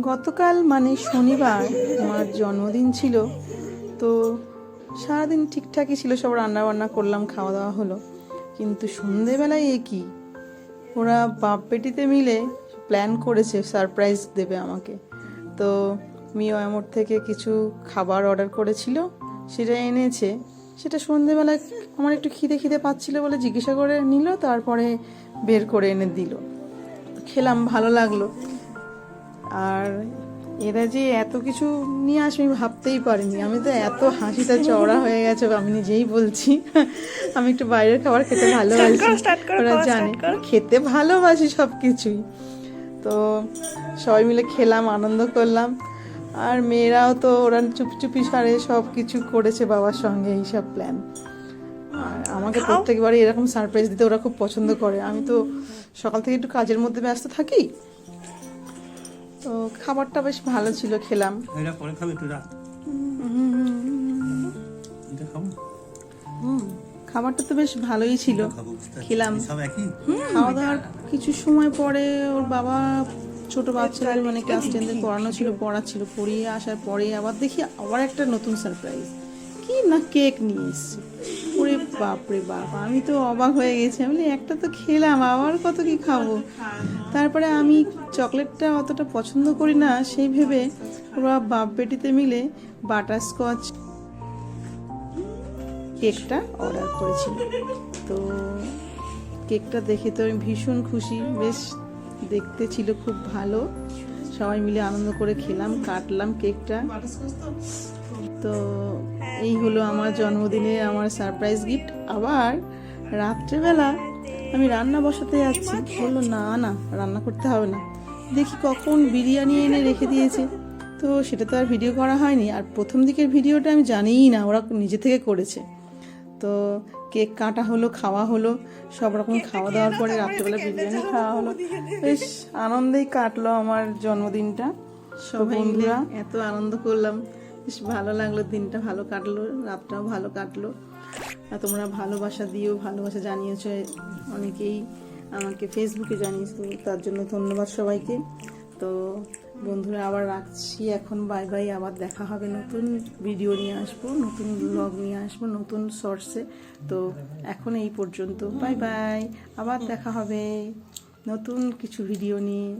গতকাল মানে শনিবার আমার জন্মদিন ছিল, তো সারাদিন ঠিকঠাকই ছিল, সব রান্না বান্না করলাম খাওয়া দাওয়া হলো। কিন্তু সন্ধেবেলায় এ কি? ওরা বাপ বেটিতে মিলে প্ল্যান করেছে সারপ্রাইজ দেবে আমাকে। তো মিও এমর থেকে কিছু খাবার অর্ডার করেছিল, সেটা এনেছে। সেটা সন্ধেবেলায় আমার একটু খিদে খিদে পাচ্ছিল বলে জিজ্ঞাসা করে নিল, তারপরে বের করে এনে দিল। খেলাম, ভালো লাগল। আর এরা যে এত কিছু নিয়ে আসবে আমি ভাবতেই পারিনি। আমি তো এত হাসিটা চওড়া হয়ে গেছে আমি নিজেই বলছি। আমি একটু বাইরের খাবার খেতে ভালোবাসি। ওরা জানে। খেতে ভালোবাসি সব কিছুই তো সবাই মিলে খেলাম আনন্দ করলাম। আর মেয়েরাও তো ওরা চুপচুপি সারে সব কিছু করেছে বাবার সঙ্গে এইসব প্ল্যান আর আমাকে প্রত্যেকবারই এরকম সারপ্রাইজ দিতে ওরা খুব পছন্দ করে। আমি তো সকাল থেকে একটু কাজের মধ্যে ব্যস্ত থাকি। খাবারটা বেশ ভালো ছিল খেলাম। এটা পরে খাবে তুই খাবারটা তো বেশ ভালোই ছিল। খেলাম। খাওয়া দাওয়ার কিছু সময় পরে ওর বাবা ছোট বাচ্চাদের মানে ক্লাস টেনদের পড়ানো ছিল পড়া ছিল পড়িয়ে আসার পরে আবার দেখি আবার একটা নতুন সারপ্রাইজ কি না কেক নিয়ে এসছে। বাপরে বাপ, আমি তো অবাক হয়ে গেছি। আমি একটা তো খেলাম, আবার কত কি খাব? তারপরে আমি চকলেটটা অতটা পছন্দ করি না, সেই ভেবে ওরা বাপ বেটিতে মিলে বাটারস্কচ কেকটা অর্ডার করেছিল তো কেকটা দেখে তো আমি ভীষণ খুশি। বেশ দেখতে ছিল খুব ভালো। সবাই মিলে আনন্দ করে খেলাম, কাটলাম কেকটা। তো এই হলো আমার জন্মদিনে আমার সারপ্রাইজ গিফট আবার রাত্রেবেলা আমি রান্না বসাতে যাচ্ছি। বলল না না রান্না করতে হবে না। দেখি কখন বিরিয়ানি এনে রেখে দিয়েছে। তো সেটা তো আর ভিডিও করা হয়নি। আর প্রথম দিকের ভিডিওটা আমি জানিই না ওরা নিজে থেকে করেছে। তো কেক কাটা হলো খাওয়া হলো সব রকম খাওয়া দাওয়ার পরে রাত্রেবেলা বিরিয়ানি খাওয়া হলো। বেশ আনন্দেই কাটলো আমার জন্মদিনটা। সব বন্ধুরা এত আনন্দ করলাম। বেশ ভালো লাগল, দিনটা ভালো কাটলো, রাতটাও ভালো কাটলো। আর তোমরা ভালোবাসা দিও ভালোবাসা জানিয়েছো, অনেকেই আমাকে ফেসবুকে জানিয়েছো, তার জন্য ধন্যবাদ সবাইকে। তো বন্ধুরা, আবার রাখছি এখন বাই বাই আবার দেখা হবে নতুন ভিডিও নিয়ে আসব, নতুন ব্লগ নিয়ে আসব, নতুন শর্টসে তো এখন এই পর্যন্ত বাই বাই আবার দেখা হবে নতুন কিছু ভিডিও নিয়ে।